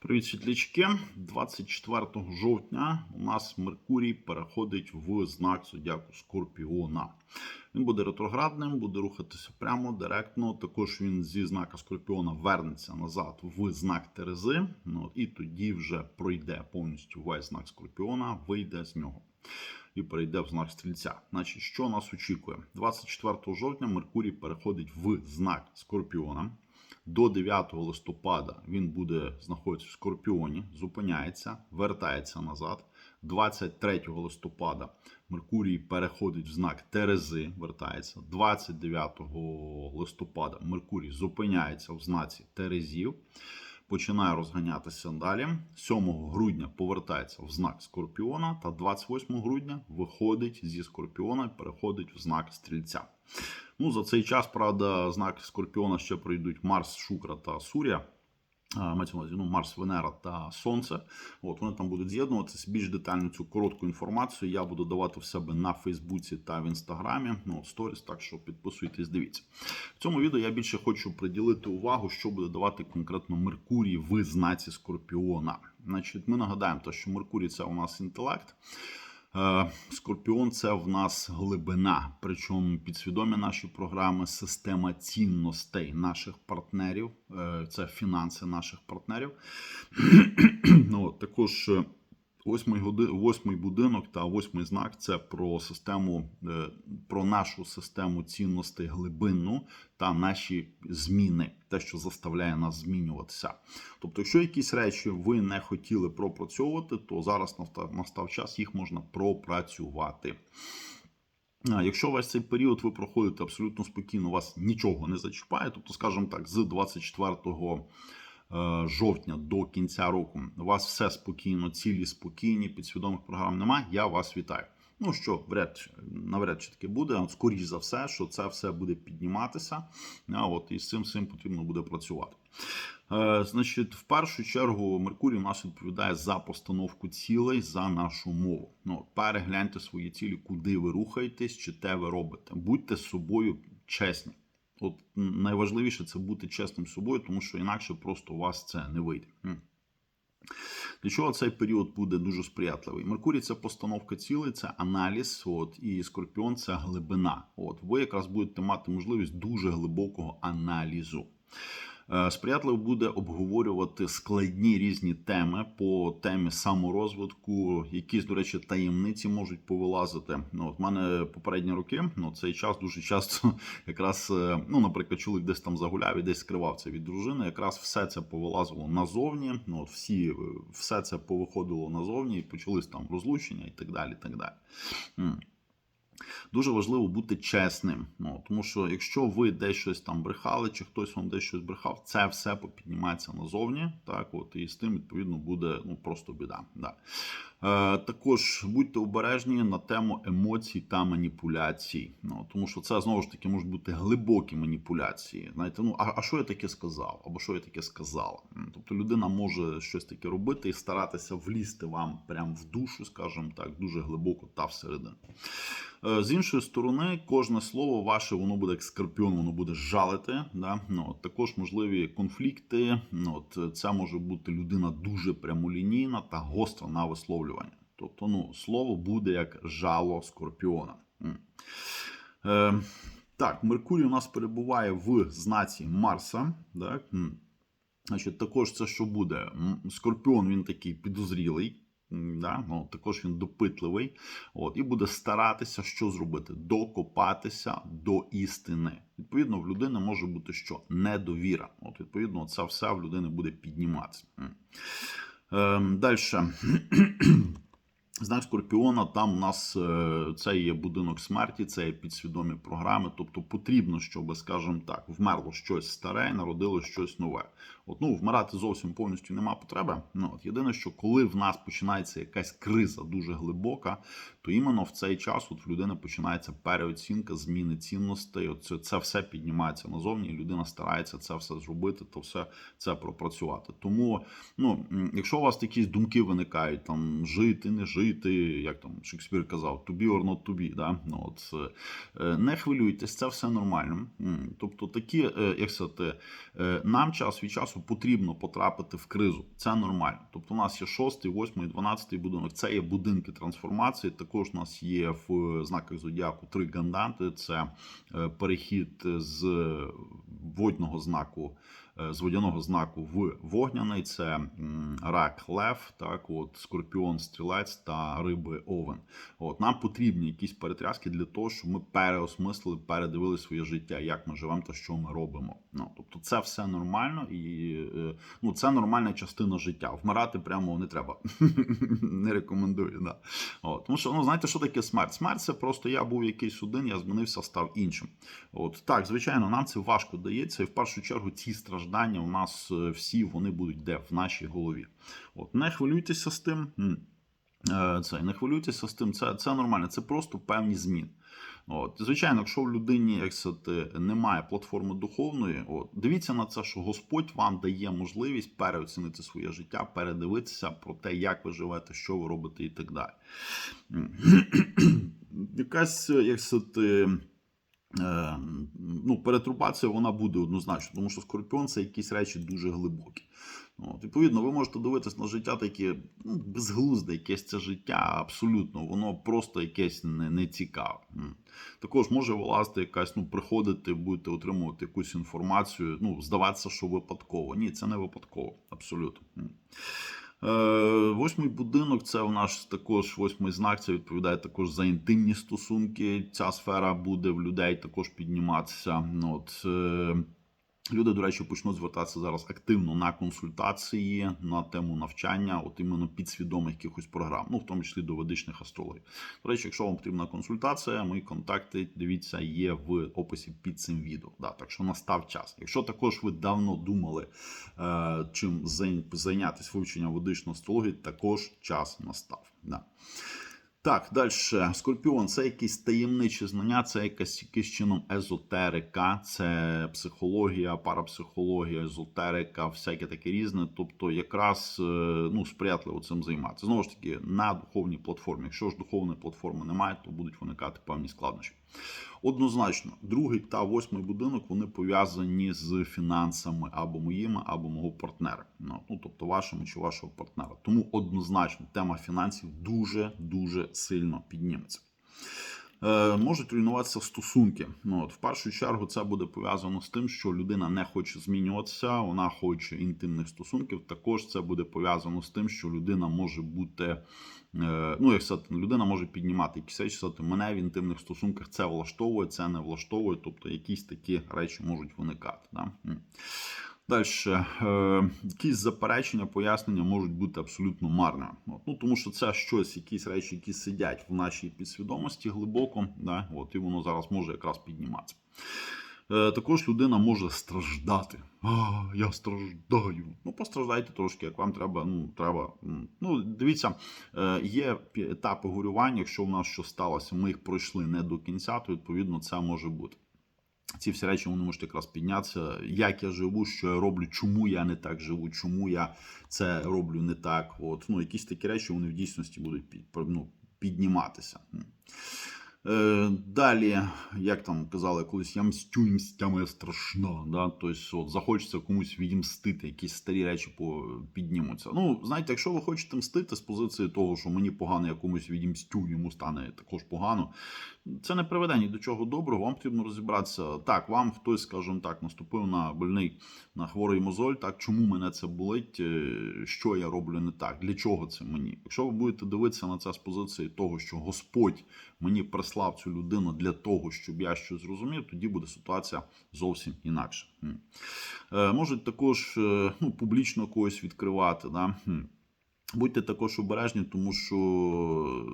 Привіт, світлячки. 24 жовтня у нас Меркурій переходить в знак зодіаку Скорпіона. Він буде ретроградним, буде рухатися прямо, директно. Також він зі знака Скорпіона вернеться назад в знак Терези. Ну, і тоді вже пройде повністю весь знак Скорпіона, вийде з нього. І перейде в знак стрільця. Значить, що нас очікує? 24 жовтня Меркурій переходить в знак Скорпіона. До 9 листопада він буде знаходитися в Скорпіоні, зупиняється, вертається назад. 23 листопада Меркурій переходить в знак Терези, вертається. 29 листопада Меркурій зупиняється в знаці Терезів, починає розганятися далі. 7 грудня повертається в знак Скорпіона, та 28 грудня виходить зі Скорпіона і переходить в знак Стрільця. Ну, за цей час, правда, знак Скорпіона ще пройдуть Марс, Шукра та Суря. Мається увазі, ну, Марс, Венера та Сонце. От вони там будуть з'єднуватися. Більш детальну цю коротку інформацію я буду давати в себе на Фейсбуці та в Інстаграмі. Ну, от сторіс, так що підписуйтесь, дивіться. В цьому відео я більше хочу приділити увагу, що буде давати конкретно Меркурій в знаці Скорпіона. Значить, ми нагадаємо, що Меркурій це у нас інтелект. Е, Скорпіон це в нас глибина, причому підсвідомі наші програми, система цінностей наших партнерів, е, це фінанси наших партнерів. ну, також е, восьмий, восьмий будинок та восьмий знак це про систему, е, про нашу систему цінностей глибинну та наші зміни, те, що заставляє нас змінюватися. Тобто, якщо якісь речі ви не хотіли пропрацьовувати, то зараз настав, час їх можна пропрацювати. Якщо весь цей період ви проходите абсолютно спокійно, вас нічого не зачіпає, тобто, скажімо так, з 24 е, жовтня до кінця року у вас все спокійно, цілі спокійні, підсвідомих програм немає, я вас вітаю. Ну що, вряд, навряд чи таке буде, скоріш за все, що це все буде підніматися. А от і з цим всім потрібно буде працювати. Е, значить, в першу чергу Меркурій у нас відповідає за постановку цілей за нашу мову. Ну, перегляньте свої цілі, куди ви рухаєтесь, чи те ви робите. Будьте з собою чесні. От найважливіше це бути чесним з собою, тому що інакше просто у вас це не вийде. Для чого цей період буде дуже сприятливий? Меркурій це постановка цілей, це аналіз, от і Скорпіон це глибина. От ви якраз будете мати можливість дуже глибокого аналізу. Е, Сприятливо буде обговорювати складні різні теми по темі саморозвитку, якісь, до речі, таємниці можуть повилазити. Ну, от в мене попередні роки, ну цей час дуже часто, якраз, е, ну, наприклад, чоловік десь там загуляв і десь скривав це від дружини. Якраз все це повилазило назовні. Ну, от всі, е, все це повиходило назовні і почались там розлучення і так далі. І так далі. Дуже важливо бути чесним. Ну, тому що якщо ви десь щось там брехали, чи хтось вам десь щось брехав, це все попіднімається назовні. Так, от і з тим відповідно буде ну просто біда. Да. Е, також будьте обережні на тему емоцій та маніпуляцій. Ну тому що це знову ж таки можуть бути глибокі маніпуляції. Знаєте, ну а, а що я таке сказав? Або що я таке сказала? Тобто людина може щось таке робити і старатися влізти вам прямо в душу, скажімо так, дуже глибоко та всередину. Е, З іншої сторони, кожне слово ваше воно буде як скорпіон, воно буде жалити. Да? Ну, от, також можливі конфлікти. Ну, от, це може бути людина дуже прямолінійна та гостра на висловлювання. Тобто, ну, слово буде як жало скорпіона. Е, так, Меркурій у нас перебуває в знаці Марса. Так? Значить, також це що буде? Скорпіон він такий підозрілий. Да? Ну, також він допитливий, от, і буде старатися що зробити? Докопатися до істини. Відповідно, в людини може бути що? Недовіра. От, відповідно, це все в людини буде підніматися. Ем, Далі. Знак Скорпіона, там у нас е, це є будинок смерті, це є підсвідомі програми. Тобто потрібно, щоб, скажімо так, вмерло щось старе, народило щось нове. От, ну, вмирати зовсім повністю нема потреби. Ну, от, єдине, що коли в нас починається якась криза дуже глибока, то іменно в цей час от в людини починається переоцінка, зміни цінностей. От це, це все піднімається назовні, і людина старається це все зробити, то все це пропрацювати. Тому, ну, якщо у вас якісь думки виникають, там жити, не жити, як там Шекспір казав, to be or not to be, да? ну, от, е, не хвилюйтесь, це все нормально. Тобто такі, е, як сказати, е, нам час від часу потрібно потрапити в кризу. Це нормально. Тобто, у нас є 6, 8, 12 будинок. Це є будинки трансформації. Також у нас є в знаках зодіаку три ганданти. Це перехід з водного знаку. Е, З водяного знаку в вогняний це рак лев, так от скорпіон, стрілець та риби овен. От нам потрібні якісь перетряски для того, щоб ми переосмислили, передивили своє життя, як ми живемо та що ми робимо. Ну тобто, це все нормально і е, ну це нормальна частина життя. Вмирати прямо не треба. не рекомендую. Да. От, тому що ну знаєте, що таке смерть? Смерть це просто я був якийсь один, я змінився, став іншим. От так, звичайно, нам це важко дається, і в першу чергу ці страждання у нас е, всі вони будуть де в нашій голові. От не хвилюйтеся з тим. Е, Це не хвилюйтеся з тим, це, це нормально, це просто певні зміни. От, звичайно, якщо в людині як сказати, немає платформи духовної, от дивіться на це, що Господь вам дає можливість переоцінити своє життя, передивитися про те, як ви живете, що ви робите, і так далі. Якась як сказати, ну, перетрубація вона буде однозначно, тому що скорпіон це якісь речі дуже глибокі. От, відповідно, ви можете дивитись на життя таке ну, безглузде, якесь це життя, абсолютно, воно просто якесь не, не цікаве. Також може вилазити якась, ну, приходити, будете отримувати якусь інформацію, ну, здаватися, що випадково. Ні, це не випадково, абсолютно. Е, Восьмий будинок це в нас також восьмий знак. Це відповідає також за інтимні стосунки. Ця сфера буде в людей також підніматися. Ну, От, е, Люди, до речі, почнуть звертатися зараз активно на консультації на тему навчання, от іменно підсвідомих якихось програм, ну в тому числі до ведичних астрологів. До речі, якщо вам потрібна консультація, мої контакти дивіться є в описі під цим відео. Да, так що настав час. Якщо також ви давно думали, е, чим зайнятися вивченням ведичної астрології, також час настав. Да. Так, далі. Скорпіон це якісь таємничі знання, це якась якийсь чином езотерика, це психологія, парапсихологія, езотерика, всяке таке різне. Тобто, якраз е, ну, сприятливо цим займатися. Знову ж таки, на духовній платформі. Якщо ж духовної платформи немає, то будуть виникати певні складнощі. Однозначно, другий та восьмий будинок вони пов'язані з фінансами або моїми, або мого партнера. Ну, ну тобто вашими чи вашого партнера. Тому однозначно тема фінансів дуже дуже сильно підніметься. Е, можуть руйнуватися стосунки. Ну, от, в першу чергу це буде пов'язано з тим, що людина не хоче змінюватися, вона хоче інтимних стосунків. Також це буде пов'язано з тим, що людина може бути, е, ну як сказати, людина може піднімати якісь речі, сказати, мене в інтимних стосунках це влаштовує, це не влаштовує. Тобто якісь такі речі можуть виникати. Да? Далі, е, якісь заперечення, пояснення можуть бути абсолютно марними. От, ну, тому що це щось, якісь речі, які сидять в нашій підсвідомості глибоко, да, от, і воно зараз може якраз підніматися. Е, також людина може страждати. А, я страждаю. Ну, постраждайте трошки, як вам треба. Ну, треба. Ну, дивіться, е, є етапи горювання, якщо в нас що сталося, ми їх пройшли не до кінця, то відповідно це може бути. Ці всі речі вони можуть якраз піднятися. Як я живу, що я роблю, чому я не так живу, чому я це роблю не так. От ну якісь такі речі вони в дійсності будуть під, ну, підніматися. Е, далі, як там казали колись, я мстю і мстя моя страшна. Да? Тобто, от, захочеться комусь відімстити, якісь старі речі піднімуться. Ну, знаєте, якщо ви хочете мстити з позиції того, що мені погано, я комусь відімстю, йому стане також погано. Це не приведе ні до чого доброго. Вам потрібно розібратися. Так, вам хтось, скажімо так, наступив на больний на хворий мозоль. Так, чому мене це болить? е, Що я роблю не так? Для чого це мені? Якщо ви будете дивитися на це з позиції того, що Господь мені прислав цю людину для того, щоб я щось зрозумів, тоді буде ситуація зовсім інакша. Е, Можуть також е, ну, публічно когось відкривати. Да? Будьте також обережні, тому що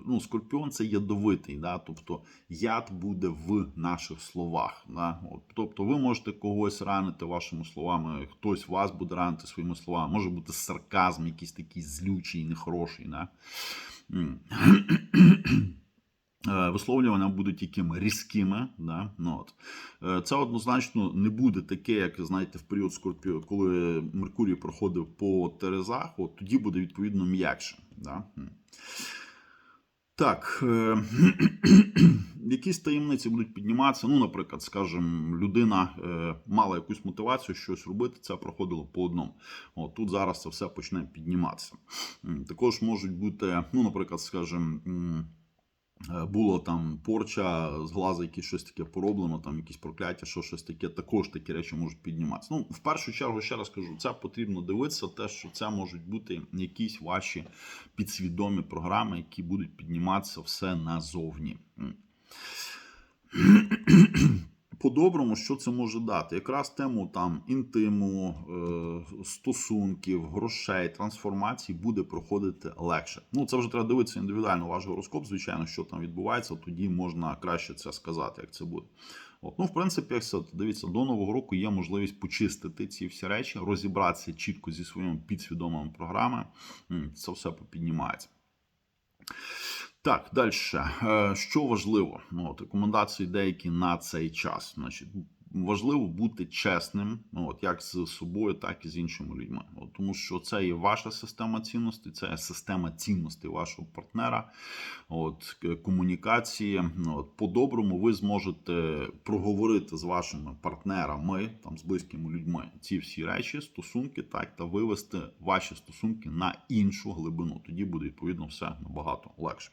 ну, скорпіон це ядовитий, да? тобто яд буде в наших словах. Да? От, тобто ви можете когось ранити вашими словами, хтось вас буде ранити своїми словами, може бути сарказм, якийсь такий злючий, нехороший. Да? Е, Висловлювання будуть якими різкими. Да? Ну, от. Е, Це однозначно не буде таке, як знаєте, в період Скорпіо, коли Меркурій проходив по Терезах, от тоді буде відповідно м'якше. Да? Так. е, якісь таємниці будуть підніматися. Ну, наприклад, скажімо, людина мала якусь мотивацію щось робити, це проходило по одному. От тут зараз це все почне підніматися. Також можуть бути, ну, наприклад, скажімо, е, там порча з глаза, якесь щось таке пороблено, там якісь прокляття, що щось таке, також такі речі можуть підніматися. Ну, в першу чергу, ще раз кажу, це потрібно дивитися, те, що це можуть бути якісь ваші підсвідомі програми, які будуть підніматися все назовні. По-доброму, що це може дати? Якраз тему там інтиму, е, стосунків, грошей, трансформації буде проходити легше. Ну, це вже треба дивитися індивідуально ваш гороскоп, звичайно, що там відбувається, тоді можна краще це сказати, як це буде. От, ну, в принципі, як це, дивіться, до нового року є можливість почистити ці всі речі, розібратися чітко зі своїми підсвідомими програмами. Це все попіднімається. Так, далі. Що важливо? Ну, от, рекомендації деякі на цей час. Значить, важливо бути чесним, ну, от, як з собою, так і з іншими людьми. От, тому що це є ваша система цінностей, це є система цінностей вашого партнера, от, комунікації. Ну, от, по-доброму ви зможете проговорити з вашими партнерами, там, з близькими людьми ці всі речі, стосунки, так, та вивести ваші стосунки на іншу глибину. Тоді буде відповідно все набагато легше.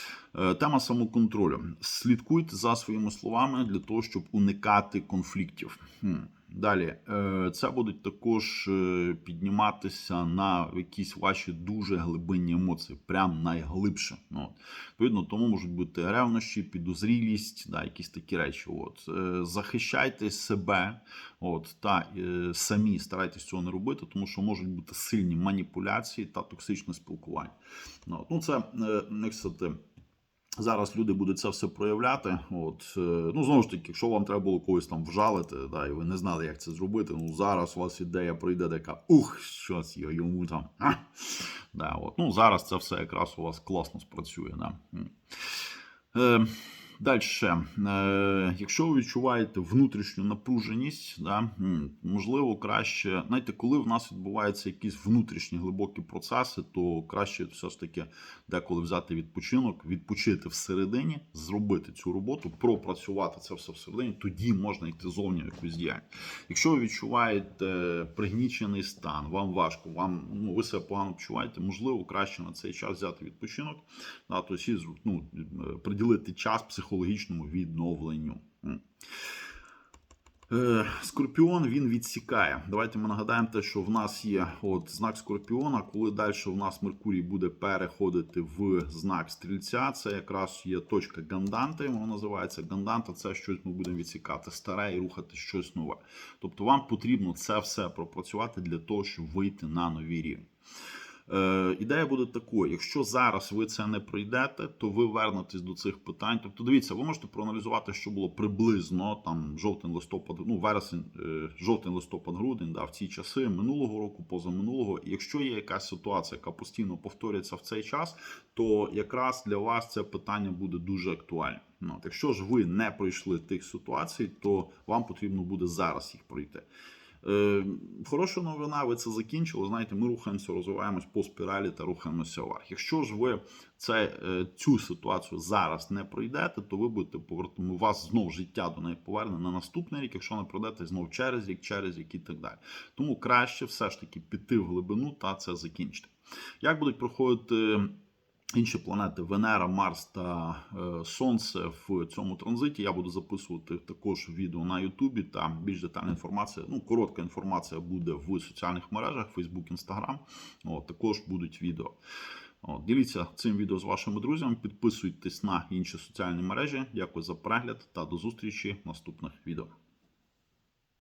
Тема самоконтролю. Слідкуйте за своїми словами для того, щоб уникати конфліктів. Далі, Е, це будуть також е, підніматися на якісь ваші дуже глибинні емоції, прям найглибше. Ну. Відповідно, тому можуть бути ревнощі, підозрілість, да, якісь такі речі. От. Е, Захищайте себе, от, та е, самі старайтесь цього не робити, тому що можуть бути сильні маніпуляції та токсичне спілкування. Ну, ну це е, як сказати, Зараз люди будуть це все проявляти. От е, ну знову ж таки, якщо вам треба було когось там вжалити, да, і ви не знали, як це зробити. Ну зараз у вас ідея прийде така, ух, щось я йому там. А! Да, от. Ну зараз це все якраз у вас класно спрацює. Да. Далі, е, якщо ви відчуваєте внутрішню напруженість, да, можливо, краще, знаєте, коли в нас відбуваються якісь внутрішні глибокі процеси, то краще все ж таки деколи взяти відпочинок, відпочити всередині, зробити цю роботу, пропрацювати це все всередині, тоді можна йти зовні якусь діяльність. Якщо ви відчуваєте пригнічений стан, вам важко, вам ну, ви себе погано почуваєте, можливо, краще на цей час взяти відпочинок, да, і, ну, е, приділити час психологічному відновленню. Е, Скорпіон він відсікає. Давайте ми нагадаємо те, що в нас є от знак Скорпіона. Коли далі в нас Меркурій буде переходити в знак стрільця, це якраз є точка ганданти. Воно називається ганданта. Це щось ми будемо відсікати старе і рухати щось нове. Тобто вам потрібно це все пропрацювати для того, щоб вийти на нові рівні. Е, ідея буде такою: якщо зараз ви це не пройдете, то ви вернетесь до цих питань. Тобто, дивіться, ви можете проаналізувати, що було приблизно там жовтень, листопад, ну вересень, е, жовтень, листопад, грудень, да, в ці часи минулого року, позаминулого. І якщо є якась ситуація, яка постійно повторюється в цей час, то якраз для вас це питання буде дуже актуальним. Ну, якщо ж ви не пройшли тих ситуацій, то вам потрібно буде зараз їх пройти. Е, Хороша новина, ви це закінчили. Знаєте, ми рухаємося, розвиваємось по спіралі та рухаємося вверх. Якщо ж ви це, е, цю ситуацію зараз не пройдете, то ви будете повертати вас знов життя до неї поверне на наступний рік. Якщо не пройдете знов через рік, через рік і так далі. Тому краще все ж таки піти в глибину та це закінчити. Як будуть проходити інші планети Венера, Марс та е, Сонце в цьому транзиті. Я буду записувати також відео на Ютубі. Там більш детальна інформація. Ну, коротка інформація буде в соціальних мережах, Instagram. От, також будуть відео. От, діліться цим відео з вашими друзями, підписуйтесь на інші соціальні мережі. Дякую за перегляд та до зустрічі в наступних відео.